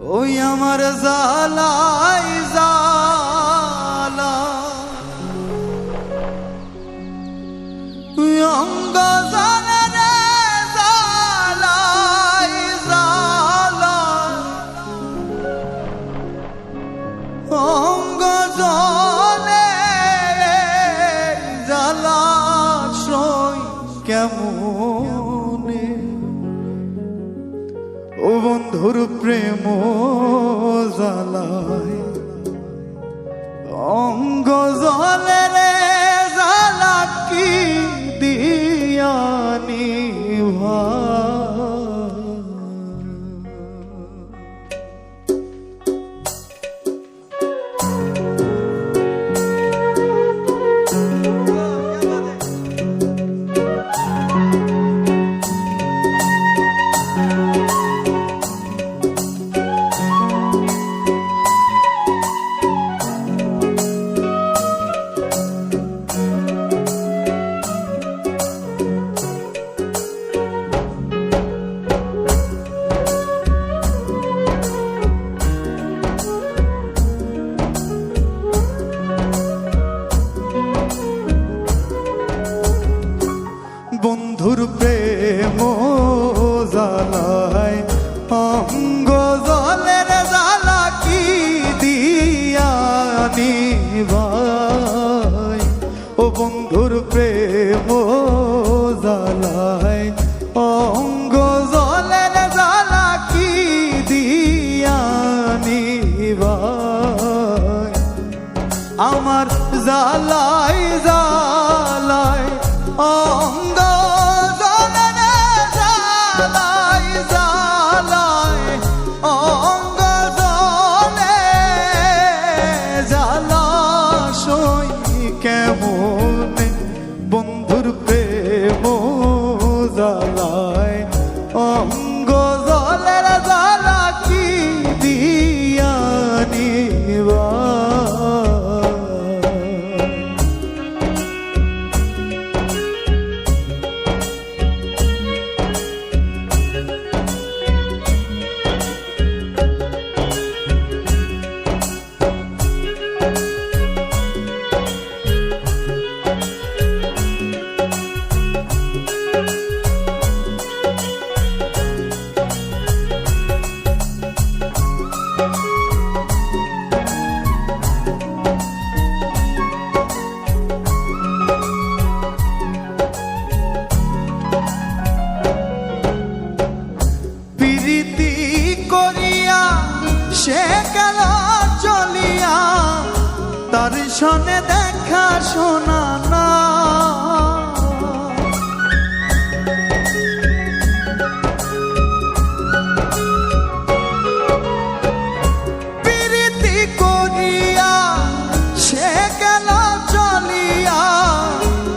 ওই আমার জালাই জালা অঙ্গ প্রেম জালায় অঙ্গ জলে রে জালা কি দিয়ানি আমার জালাই জালাই সে গেল চলিয়া তার সনে দেখা শোনা না।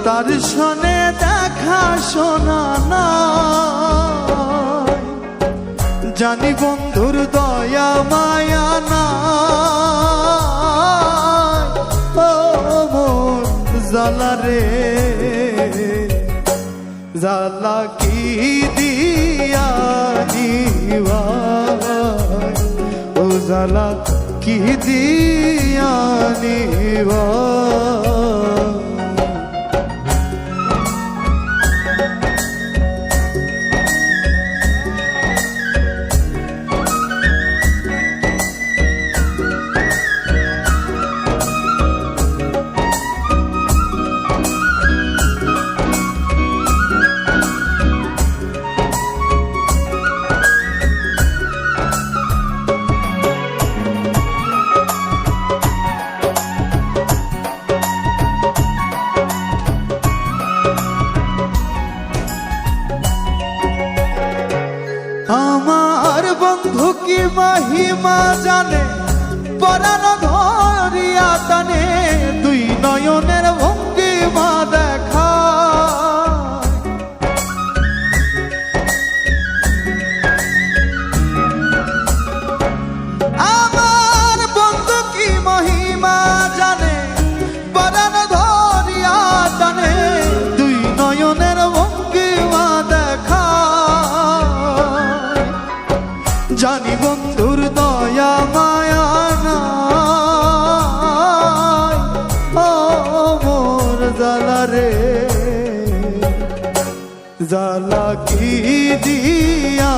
তার সনে দেখা শোনা না। জানি বন্ধুর দয়া, মায়া না ও মোর জালা রে। জালা কি দিয়া ও জালা কি দিয়া নিবাই? মহিমা জানে পরাণ চালাকি দিয়ানিবা